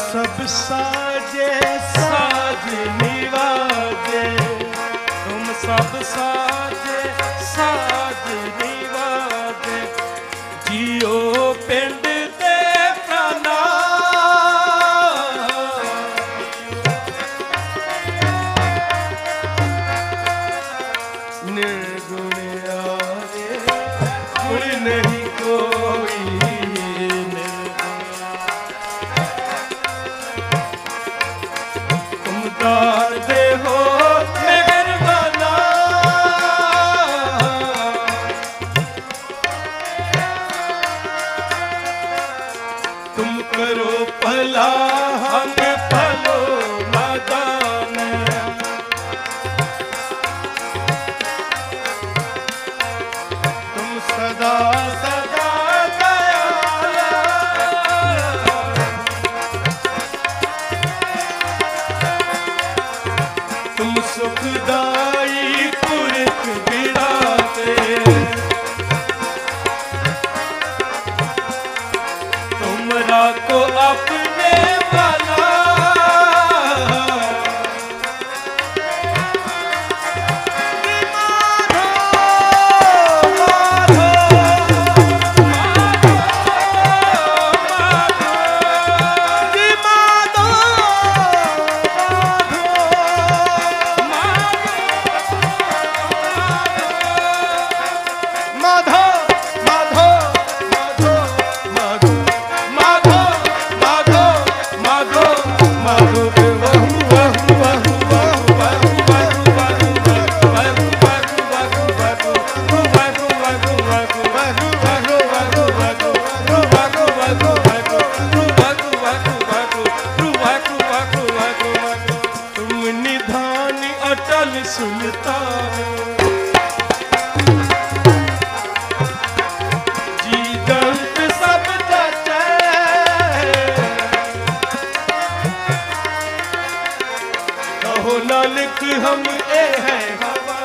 ਸਭ ਸਾਜੇ ਸਾਜ ਨਿਵਾਜੇ ਤੁਮ ਸਭ ਸਾਜ God. कि हम ए हैं हवा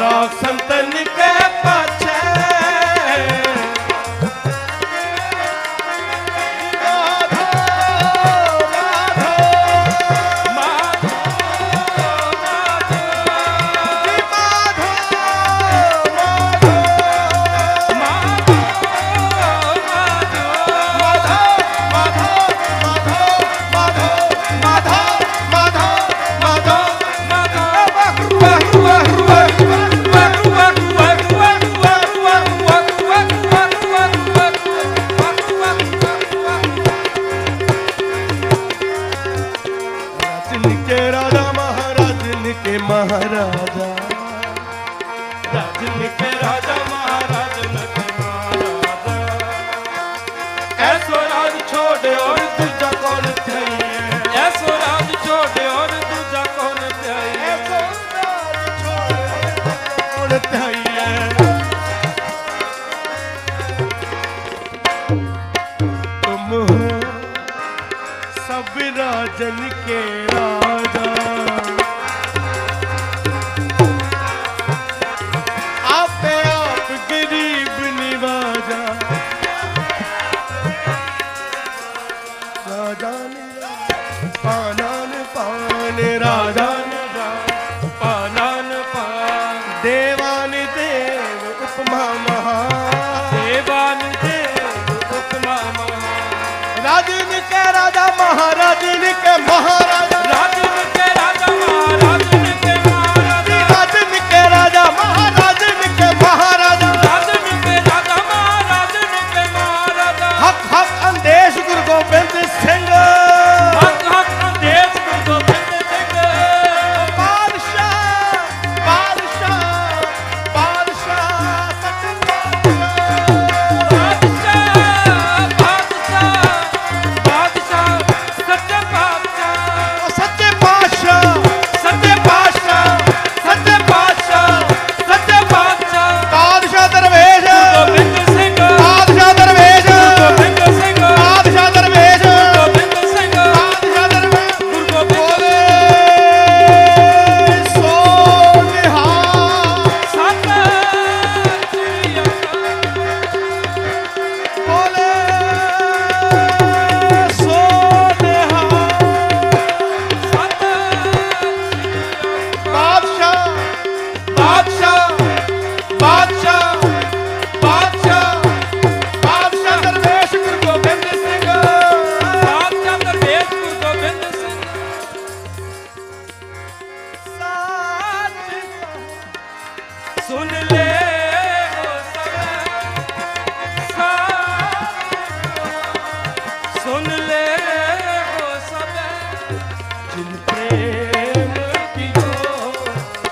राग संतन ਐਸੋ ਰਾਜ ਛੋੜਿਓ ਦੂਜਾ ਕੋਣ ਥਈਏ ਐਸੋ ਰਾਜ ਛੋੜਿਓ ਦੂਜਾ ਕੋਣ ਥਈਏ ਐਸੋ ਰਾਜ ਛੋੜਿਓ ਕੋਣ ਥਈਏ ਤੁਮ ਹੋ ਸਭ ਰਾਜਨ ਕੇ ਰਾਜਾ। ਸੇਵਾਨ ਦੇਵ ਉਪਮਾ ਮਹਾ। ਉਪਮਾ ਮਹਾ। ਰਾਜਨ ਰਾਜਾ ਮਹਾਰਾਜਨ ਕੇ ਮਹਾਰਾਜ